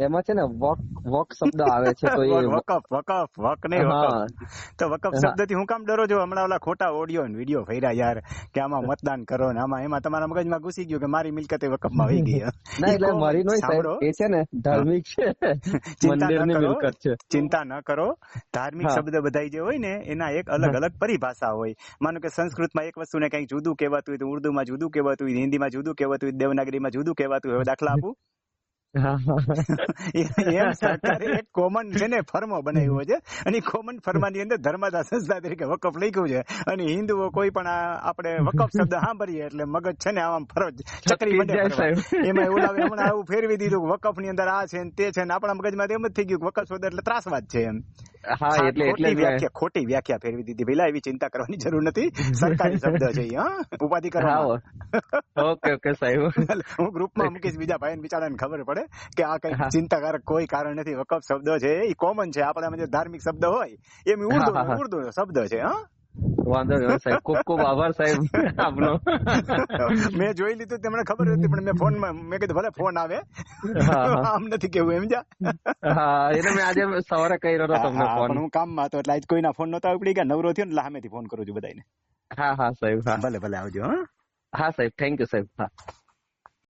એમાં છે ને વક વક શબ્દ આવે છે તો એ વકફ વકફ વક નહીં વકફ તો વકફ શબ્દથી હું કામ ડરો છો? હમણાં ઓલા ખોટા ઓડિયો ને વીડિયો ફર્યા યાર કે આમાં મતદાન કરો ને આમાં એમાં તમારા મગજમાં ઘૂસી ગયું કે મારી મિલકત વકફમાં વહી ગઈ. ના એટલે મારી નો સાહેબ એ છે ને ધાર્મિક છે. ચિંતા ન કરો. મિલકત છે. ચિંતા ન કરો. ધાર્મિક શબ્દ બધાય જે હોય ને એના એક અલગ અલગ પરિભાષા હોય. માનો કે સંસ્કૃતમાં એક વસ્તુને કંઈક જુદું કહેવાતું હોય તો ઉર્દુમાં જુદું કહેવાતું હોય હિન્દીમાં જુદું કહેવાતું હોય દેવનાગરીમાં જુદું કહેવાતું હોય દાખલા આપું. એમ સરકારે એક કોમન છે ને ફર્મો બનાવ્યો છે. અને કોમન ફર્માની અંદર ધર્માદા સંસ્થા તરીકે વકફ લખ્યું છે. અને હિન્દુઓ કોઈ પણ આપણે વકફ શબ્દ સાંભળીએ એટલે મગજ છે ને આમ ફરજ ચક્રી એમાં એવું હમણાં આવું ફેરવી દીધું વકફની અંદર આ છે ને તે છે ને આપણા મગજમાં એમ જ થઈ ગયું કે વકફ શબ્દ એટલે ત્રાસવાદ છે એમ. હા એટલે એટલે વ્યાખ્યા ખોટી વ્યાખ્યા ફેરવી દીધી. પેલા એવી ચિંતા કરવાની જરૂર નથી. સરકારી શબ્દ છે હા. ઉપાધિ કરવા ઓકે ઓકે સાહેબ. હું ગ્રુપમાં મૂકીશ બીજા ભાઈ બિચારાને ખબર પડે કે આ કઈ. ચિંતાકારક કોઈ કારણ નથી. વકફ શબ્દ છે. એ કોમન છે. આપણા જે ધાર્મિક શબ્દ હોય એમ ઉર્દુ. ઉર્દુ શબ્દ છે હા. વાંધો નહીં સાહેબ. ખૂબ ખૂબ આભાર સાહેબ આપનો. મેં જોઈ લીધું તેમણે ખબર હતી પણ મેં ફોનમાં મેં કીધું ભલે ફોન આવે. આમ નથી કેવું એમ જા. હા એટલે મેં આજે સવારે કર્યો હતો તમને ફોન. હું કામમાં હતો એટલે આજ કોઈના ફોન નતો ઉપડી ગયા નવરો થયો ને એટલે સામેથી ફોન કરું છું બધાને હા હા સાહેબ હા. ભલે ભલે આવજો હા. હા સાહેબ થેન્ક યુ સાહેબ હા.